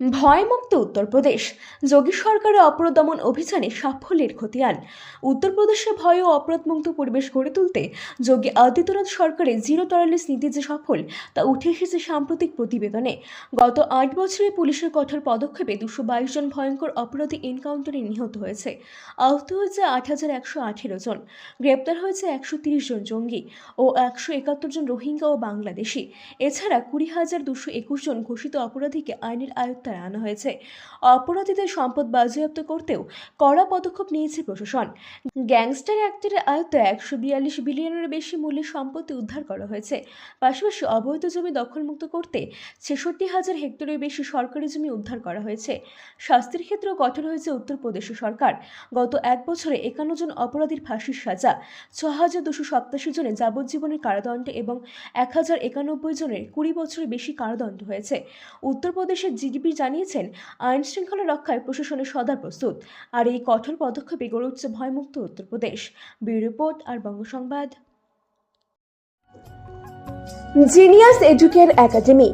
ভয়মুক্ত উত্তরপ্রদেশ। যোগী সরকারের অপরাধ দমন অভিযানে সাফল্যের খতিয়ান। উত্তরপ্রদেশে ভয় ও অপরাধমুক্ত পরিবেশ গড়ে তুলতে যোগী আদিত্যনাথ সরকারের জিরো টলারেন্স নীতি যে সফল, তা উঠে এসেছে সাম্প্রতিক প্রতিবেদনে। গত আট বছরে পুলিশের কঠোর পদক্ষেপে দুশো বাইশ জন ভয়ঙ্কর অপরাধী এনকাউন্টারে নিহত হয়েছে। আহত হয়েছে আট হাজার একশো আঠেরো জন। গ্রেপ্তার হয়েছে একশো তিরিশ জন জঙ্গি ও একশো একাত্তর জন রোহিঙ্গা ও বাংলাদেশি। এছাড়া কুড়ি হাজার দুশো একুশ জন ঘোষিত অপরাধীকে আইনের আয়ত্তায় আনা হয়েছে। অপরাধীদের সম্পদ বাজেয়াপ্ত করতেও কড়া পদক্ষেপ নিয়েছে প্রশাসন। গ্যাংস্টার অ্যাক্টের আয়ত্তে একশো বিয়াল্লিশ বিলিয়নের বেশি মূল্যের সম্পত্তি উদ্ধার করা হয়েছে। পাশাপাশি অবৈধ জমি দখলমুক্ত করতে ছেষট্টি হাজার হেক্টরের বেশি সরকারি জমি উদ্ধার করা হয়েছে। শাস্তির ক্ষেত্রেও কঠোর হয়েছে উত্তরপ্রদেশ সরকার। গত এক বছরে একান্ন জন অপরাধীর ফাঁসির সাজা, ছ হাজার দুশো সপ্তাশি জনের যাবজ্জীবনের কারাদণ্ডে এবং এক হাজার একানব্বই জনের কুড়ি বছরের বেশি কারাদণ্ড হয়েছে। উত্তরপ্রদেশের জিডিপি জানিয়েছেন, আইন শৃঙ্খলা রক্ষায় প্রশাসনের সদা প্রস্তুত। আর এই কঠোর পদক্ষেপে গড়ে উঠছে ভয়মুক্ত উত্তরপ্রদেশ। ব্যুরো রিপোর্ট, আর Banga Sangbad. Genius educare academy,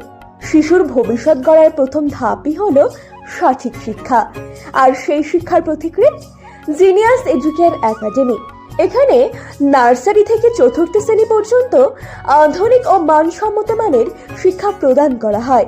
শিশুর ভবিষ্যৎ গড়ার প্রথম ধাপই হল সঠিক শিক্ষা। আর সেই শিক্ষার প্রতিক্রিয়া? জিনিয়াস এডুকের একাডেমি, এখানে নার্সারি থেকে চতুর্থ শ্রেণি পর্যন্ত আধুনিক ও মানসম্মত মানের শিক্ষা প্রদান করা হয়।